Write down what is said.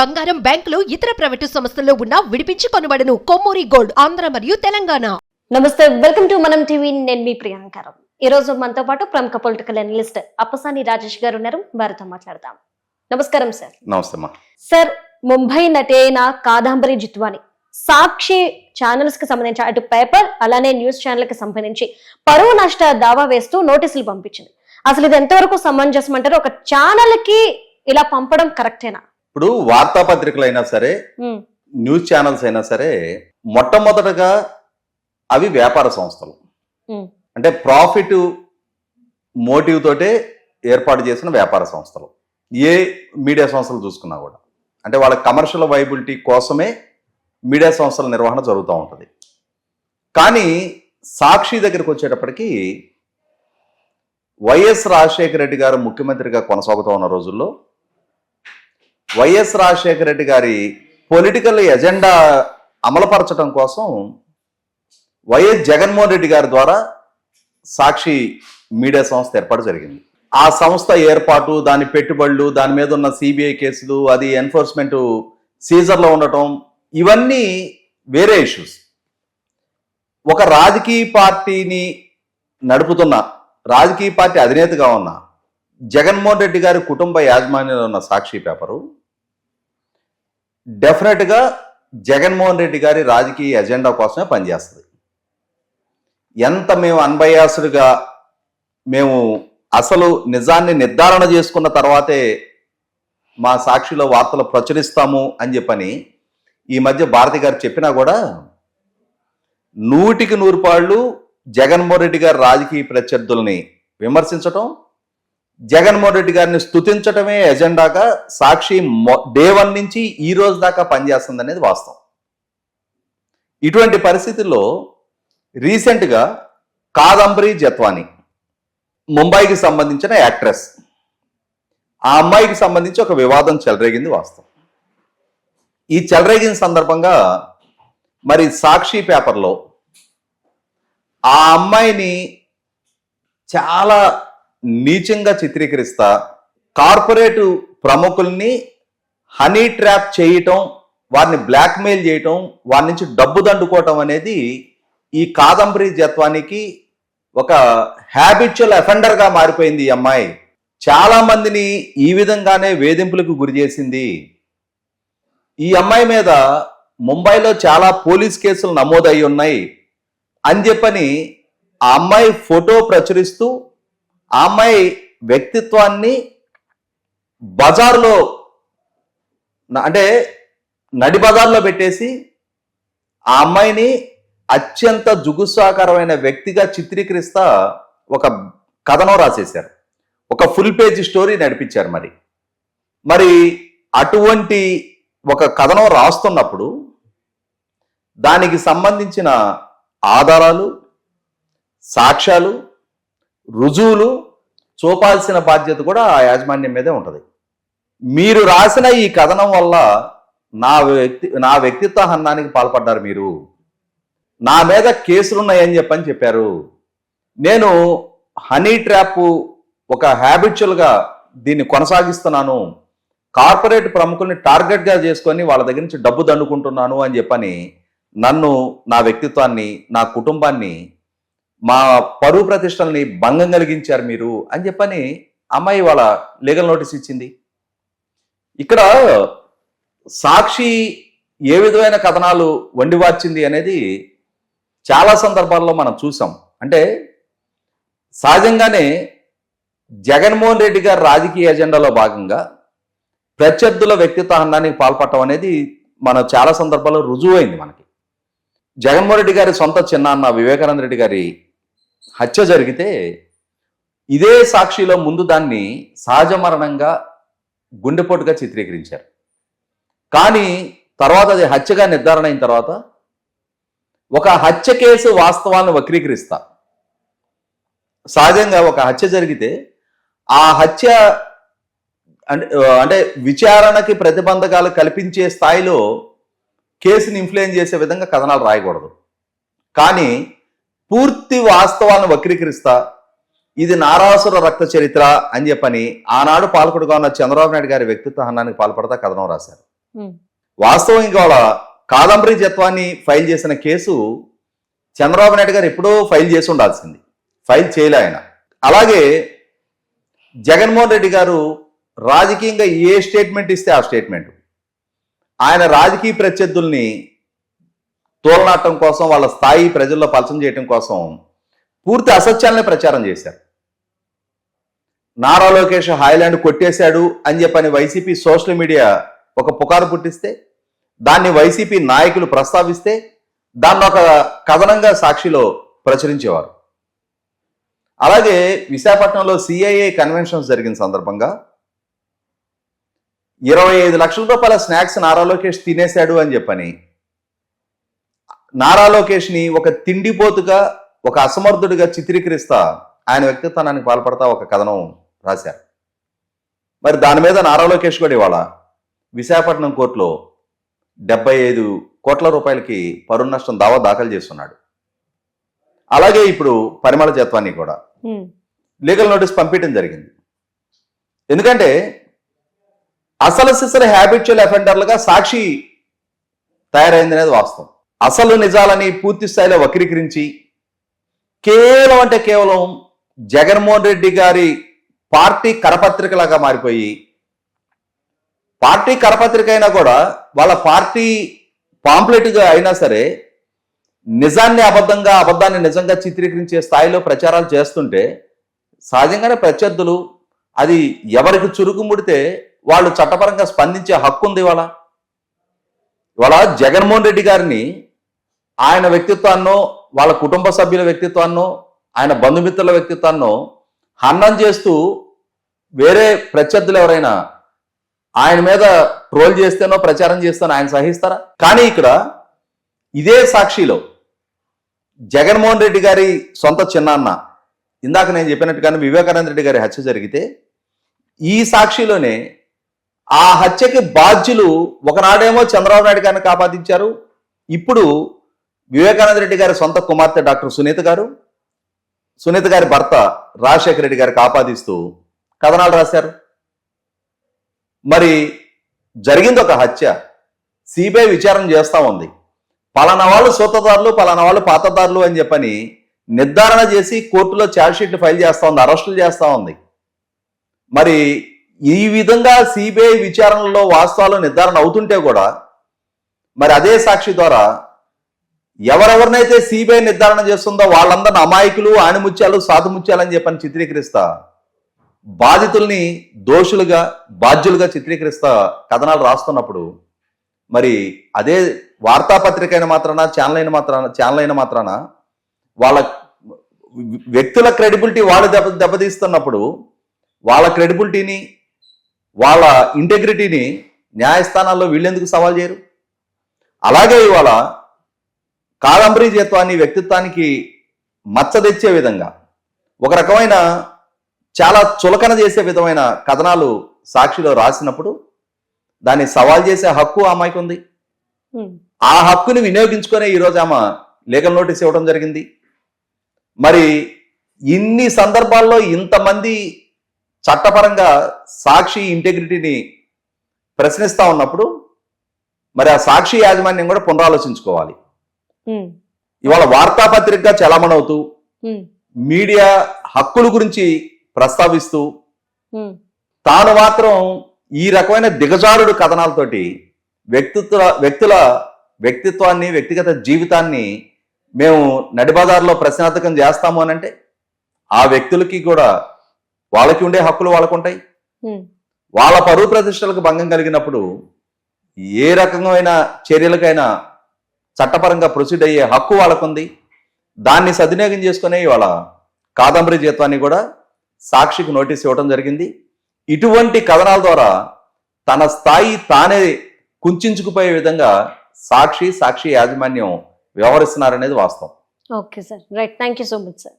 బంగారం బ్యాంకులు ఇతర ప్రైవేటు సంస్థల్లో ఉన్న విడిపించి కొనబడను. కొమ్మూరి గోల్డ్ ఆంధ్ర మరియు తెలంగాణ. నమస్తే వెల్కమ్ టు మనం టీవీ. నేను మీ ప్రియాంకరం ఈ రోజు మనతో పాటు ప్రముఖ పొలిటికల్ అనలిస్ట్ అప్పసాని రాజేష్ గారు ఉన్నారు. వారితో మాట్లాడదాం. నమస్కారం సార్. నమస్తే సార్ ముంబై నటి అయిన కాదంబరి జిత్వాని. సాక్షి ఛానల్స్కి సంబంధించి అటు పేపర్ అలానే న్యూస్ ఛానల్కి సంబంధించి పరువు నష్ట దావా వేస్తూ నోటీసులు పంపించింది. అసలు ఇది ఎంతవరకు సమంజసం అంటారు ఒక ఛానల్కి ఇలా పంపడం కరెక్టేనా? ఇప్పుడు వార్తాపత్రికలు అయినా సరే న్యూస్ ఛానల్స్ అయినా సరే మొట్టమొదటగా అవి వ్యాపార సంస్థలు. అంటే ప్రాఫిట్ మోటివ్ తోటే ఏర్పాటు చేసిన వ్యాపార సంస్థలు. ఏ మీడియా సంస్థలు చూసుకున్నా కూడా. అంటే వాళ్ళ కమర్షియల్ వైబిలిటీ కోసమే మీడియా సంస్థల నిర్వహణ జరుగుతూ ఉంటుంది. కానీ సాక్షి దగ్గరికి వచ్చేటప్పటికి వైఎస్ రాజశేఖర రెడ్డి గారు ముఖ్యమంత్రిగా కొనసాగుతూ ఉన్న రోజుల్లో వైఎస్ రాజశేఖర రెడ్డి గారి పొలిటికల్ ఎజెండా అమలుపరచడం కోసం వైఎస్ జగన్మోహన్ రెడ్డి గారి ద్వారా సాక్షి మీడియా సంస్థ ఏర్పాటు జరిగింది. ఆ సంస్థ ఏర్పాటు దాని పెట్టుబడులు దాని మీద ఉన్న సిబిఐ కేసులు అది ఎన్ఫోర్స్మెంట్ సీజర్లో ఉండటం ఇవన్నీ వేరే ఇష్యూస్ ఒక రాజకీయ పార్టీని నడుపుతున్న రాజకీయ పార్టీ అధినేతగా ఉన్న జగన్మోహన్ రెడ్డి గారి కుటుంబ యాజమాన్యంలో ఉన్న సాక్షి పేపరు డెఫినెట్గా జగన్మోహన్ రెడ్డి గారి రాజకీయ ఎజెండా కోసమే పనిచేస్తుంది. ఎంత మేము అన్బయాసుడుగా మేము అసలు నిజాన్ని నిర్ధారణ చేసుకున్న తర్వాతే మా సాక్షిలో వార్తలు ప్రచురిస్తాము అని చెప్పని ఈ మధ్య భారతి గారు చెప్పినా కూడా నూటికి నూరు పాళ్ళు జగన్మోహన్ రెడ్డి గారి రాజకీయ ప్రత్యర్థుల్ని విమర్శించటం జగన్మోహన్ రెడ్డి గారిని స్తుతించటమే ఎజెండాగా సాక్షి మొ- డే వన్ నుంచి ఈ రోజు దాకా పనిచేస్తుంది అనేది వాస్తవం. ఇటువంటి పరిస్థితుల్లో రీసెంట్గా కాదంబరి జత్వాని ముంబైకి సంబంధించిన యాక్ట్రెస్ ఆ అమ్మాయికి సంబంధించి ఒక వివాదం చెలరేగింది వాస్తవం. ఈ చెలరేగిన సందర్భంగా మరి సాక్షి పేపర్లో ఆ అమ్మాయిని చాలా నీచంగా చిత్రీకరిస్తా. కార్పొరేట్ ప్రముఖుల్ని హనీ ట్రాప్ చేయటం వారిని బ్లాక్మెయిల్ చేయటం వారి నుంచి డబ్బు దండుకోవటం అనేది ఈ కాదంబరి జత్వానికి ఒక హ్యాబిచువల్ అఫెండర్గా మారిపోయింది ఈ అమ్మాయి. చాలా మందిని ఈ విధంగానే వేధింపులకు గురి చేసింది. ఈ అమ్మాయి మీద ముంబైలో చాలా పోలీస్ కేసులు నమోదయ్యి ఉన్నాయి అని చెప్పని ఆ అమ్మాయి ఫోటో ప్రచురిస్తూ ఆ అమ్మాయి వ్యక్తిత్వాన్ని బజార్లో అంటే నడి బజార్లో పెట్టేసి ఆ అమ్మాయిని అత్యంత జుగుసాకరమైన వ్యక్తిగా చిత్రీకరిస్తా ఒక కథనం రాసేశారు. ఒక ఫుల్ పేజ్ స్టోరీ నడిపించారు మరి. మరి అటువంటి ఒక కథనం రాస్తున్నప్పుడు దానికి సంబంధించిన ఆధారాలు సాక్ష్యాలు రుజువులు చూపాల్సిన బాధ్యత కూడా ఆ యాజమాన్యం మీదే ఉంటుంది. మీరు రాసిన ఈ కథనం వల్ల నా వ్యక్తి నా వ్యక్తిత్వ హన్నానికి పాల్పడ్డారు మీరు. నా మీద కేసులున్నాయని చెప్పని చెప్పారు. నేను హనీ ట్రాప్ ఒక హ్యాబిచువల్గా దీన్ని కొనసాగిస్తున్నాను. కార్పొరేట్ ప్రముఖుల్ని టార్గెట్గా చేసుకొని వాళ్ళ దగ్గర నుంచి డబ్బు దండుకుంటున్నాను అని చెప్పని నన్ను నా వ్యక్తిత్వాన్ని నా కుటుంబాన్ని మా పరువు ప్రతిష్టల్ని భంగం కలిగించారు మీరు అని చెప్పని అమ్మాయి వాళ్ళ లీగల్ నోటీస్ ఇచ్చింది. ఇక్కడ సాక్షి ఏ విధమైన కథనాలు వండివార్చింది అనేది చాలా సందర్భాల్లో మనం చూసాం. అంటే సహజంగానే జగన్మోహన్ రెడ్డి గారి రాజకీయ ఎజెండాలో భాగంగా ప్రత్యర్థుల వ్యక్తిత్వానికి పాల్పడటం అనేది మన చాలా సందర్భాల్లో రుజువైంది మనకి. జగన్మోహన్ రెడ్డి గారి సొంత చిన్నాన్న వివేకానంద రెడ్డి గారి హత్య జరిగితే ఇదే సాక్షిలో ముందు దాన్ని సహజ మరణంగా గుండెపోటుగా చిత్రీకరించారు. కానీ తర్వాత అది హత్యగా నిర్ధారణ అయిన తర్వాత ఒక హత్య కేసు వాస్తవాలను వక్రీకరిస్తా. సహజంగా ఒక హత్య జరిగితే ఆ హత్య అంటే విచారణకి ప్రతిబంధకాలు కల్పించే స్థాయిలో కేసుని ఇన్ఫ్లుయెన్స్ చేసే విధంగా కథనాలు రాయకూడదు. కానీ పూర్తి వాస్తవాలను వక్రీకరిస్తా. ఇది నారాసుర రక్త చరిత్ర అని చెప్పని ఆనాడు పాలకుడుగా ఉన్న చంద్రబాబు నాయుడు గారి వ్యక్తిత్వ హనానికి పాల్పడతా కథనం రాశారు. వాస్తవం ఇవాళ కాదంబరి జత్వాన్ని ఫైల్ చేసిన కేసు చంద్రబాబు నాయుడు గారు ఎప్పుడో ఫైల్ చేసి ఉండాల్సింది. ఫైల్ చేయలే ఆయన. అలాగే జగన్మోహన్ రెడ్డి గారు రాజకీయంగా ఏ స్టేట్మెంట్ ఇస్తే ఆ స్టేట్మెంట్. ఆయన రాజకీయ ప్రత్యర్థుల్ని తోలనాటం కోసం వాళ్ళ స్థాయి ప్రజల్లో పలసం చేయటం కోసం పూర్తి అసత్యాలనే ప్రచారం చేశారు. నారా లోకేష్ హాయ్లాండ్ కొట్టేశాడు అని చెప్పని వైసీపీ సోషల్ మీడియా ఒక పుకారు పుట్టిస్తే దాన్ని వైసీపీ నాయకులు ప్రస్తావిస్తే దాన్ని ఒక కథనంగా సాక్షిలో ప్రచురించేవారు. అలాగే విశాఖపట్నంలో సిఐఏ కన్వెన్షన్స్ జరిగిన సందర్భంగా ఇరవై ఐదు లక్షల రూపాయల స్నాక్స్ నారా లోకేష్ తినేశాడు అని చెప్పని నారా లోకేష్ని ఒక తిండిపోతుగా ఒక అసమర్థుడిగా చిత్రీకరిస్తా ఆయన వ్యక్తిత్వానికి పాల్పడతా ఒక కథనం రాశారు మరి దాని మీద నారా లోకేష్ కూడా ఇవాళ విశాఖపట్నం కోర్టులో డెబ్బై ఐదు కోట్ల రూపాయలకి పరువు నష్టం దావా దాఖలు చేస్తున్నాడు. అలాగే ఇప్పుడు పరిమళ జత్వాన్ని కూడా లీగల్ నోటీస్ పంపించడం జరిగింది. ఎందుకంటే అసలు సిసలు హ్యాబిచువల్ అఫెండర్లుగా సాక్షి తయారైంది అనేది వాస్తవం. అసలు నిజాలని పూర్తి స్థాయిలో వక్రీకరించి కేవలం అంటే కేవలం జగన్మోహన్ రెడ్డి గారి పార్టీ కరపత్రికలాగా మారిపోయి పార్టీ కరపత్రిక అయినా కూడా వాళ్ళ పార్టీ పాంప్లెట్గా అయినా సరే నిజాన్ని అబద్ధంగా అబద్ధాన్ని నిజంగా చిత్రీకరించే స్థాయిలో ప్రచారాలు చేస్తుంటే సహజంగానే ప్రత్యర్థులు అది ఎవరికి చురుకు ముడితే వాళ్ళు చట్టపరంగా స్పందించే హక్కు ఉంది ఇవాళ. ఇవాళ జగన్మోహన్ రెడ్డి గారిని ఆయన వ్యక్తిత్వాన్నో వాళ్ళ కుటుంబ సభ్యుల వ్యక్తిత్వాన్నో ఆయన బంధుమిత్రుల వ్యక్తిత్వాన్నో హన్నం చేస్తూ వేరే ప్రత్యర్థులు ఎవరైనా ఆయన మీద ట్రోల్ చేస్తేనో ప్రచారం చేస్తేనో ఆయన సహిస్తారా? కానీ ఇక్కడ ఇదే సాక్షిలో జగన్మోహన్ రెడ్డి గారి సొంత చిన్నాన్న ఇందాక నేను చెప్పినట్టుగానే వివేకానంద రెడ్డి గారి హత్య జరిగితే ఈ సాక్షిలోనే ఆ హత్యకి బాధ్యులు ఒకనాడేమో చంద్రబాబు నాయుడు గారిని కాపాదించారు. ఇప్పుడు వివేకానంద రెడ్డి గారి సొంత కుమార్తె డాక్టర్ సునీత గారు సునీత గారి భర్త రాజశేఖర రెడ్డి గారికి ఆపాదిస్తూ కథనాలు రాశారు. మరి జరిగింది ఒక హత్య. సిబిఐ విచారణ చేస్తా ఉంది. పలానా వాళ్ళు సూతదారులు పలానా వాళ్ళు పాతదారులు అని చెప్పని నిర్ధారణ చేసి కోర్టులో ఛార్జ్షీట్లు ఫైల్ చేస్తా ఉంది అరెస్టులు చేస్తా ఉంది. మరి ఈ విధంగా సిబిఐ విచారణలో వాస్తవాలు నిర్ధారణ అవుతుంటే కూడా మరి అదే సాక్షి ద్వారా ఎవరెవరినైతే సిబిఐ నిర్ధారణ చేస్తుందో వాళ్ళందరిని అమాయకులు ఆణిముత్యాలు సాధుముత్యాలు అని చెప్పని చిత్రీకరిస్తా. బాధితుల్ని దోషులుగా బాధ్యులుగా చిత్రీకరిస్తా కథనాలు రాస్తున్నప్పుడు. మరి అదే వార్తాపత్రిక అయిన మాత్రాన ఛానల్ అయిన మాత్రాన ఛానల్ అయిన మాత్రాన వాళ్ళ వ్యక్తుల క్రెడిబిలిటీ వాళ్ళు దెబ్బ దెబ్బతీస్తున్నప్పుడు వాళ్ళ క్రెడిబిలిటీని వాళ్ళ ఇంటెగ్రిటీని న్యాయస్థానాల్లో వీళ్ళెందుకు సవాల్ చేయరు? అలాగే ఇవాళ కాదంబరీ జీత్వాన్ని వ్యక్తిత్వానికి మచ్చ తెచ్చే విధంగా ఒక రకమైన చాలా చులకన చేసే విధమైన కథనాలు సాక్షిలో రాసినప్పుడు దాన్ని సవాల్ చేసే హక్కు ఆ అమ్మాయికి ఉంది. ఆ హక్కుని వినియోగించుకునే ఈరోజు ఆమె లీగల్ నోటీస్ ఇవ్వడం జరిగింది. మరి ఇన్ని సందర్భాల్లో ఇంతమంది చట్టపరంగా సాక్షి ఇంటెగ్రిటీని ప్రశ్నిస్తా ఉన్నప్పుడు మరి ఆ సాక్షి యాజమాన్యం కూడా పునరాలోచించుకోవాలి. ఇవాళ వార్తాపత్రికగా చలామణవుతూ ఉమ్, మీడియా హక్కుల గురించి ప్రస్తావిస్తూ తాను మాత్రం ఈ రకమైన దిగజారుడు కథనాలతోటి వ్యక్తిత్వ వ్యక్తుల వ్యక్తిత్వాన్ని వ్యక్తిగత జీవితాన్ని మేము నడిబజార్లో ప్రశ్నార్థకం చేస్తాము అని అంటే ఆ వ్యక్తులకి కూడా వాళ్ళకి ఉండే హక్కులు వాళ్ళకు ఉంటాయి వాళ్ళ పరువు ప్రతిష్టలకు భంగం కలిగినప్పుడు ఏ రకమైన చర్యలకైనా చట్టపరంగా ప్రొసీడ్ అయ్యే హక్కు వాళ్ళకుంది. దాన్ని సద్వినియోగం చేసుకునే ఇవాళ కాదంబరి జీతాన్ని కూడా సాక్షికి నోటీస్ ఇవ్వడం జరిగింది. ఇటువంటి కథనాల ద్వారా తన స్థాయి తానే కుంచుకుపోయే విధంగా సాక్షి సాక్షి యాజమాన్యం వ్యవహరిస్తున్నారనేది వాస్తవం. Okay sir. Right. Thank you so much sir.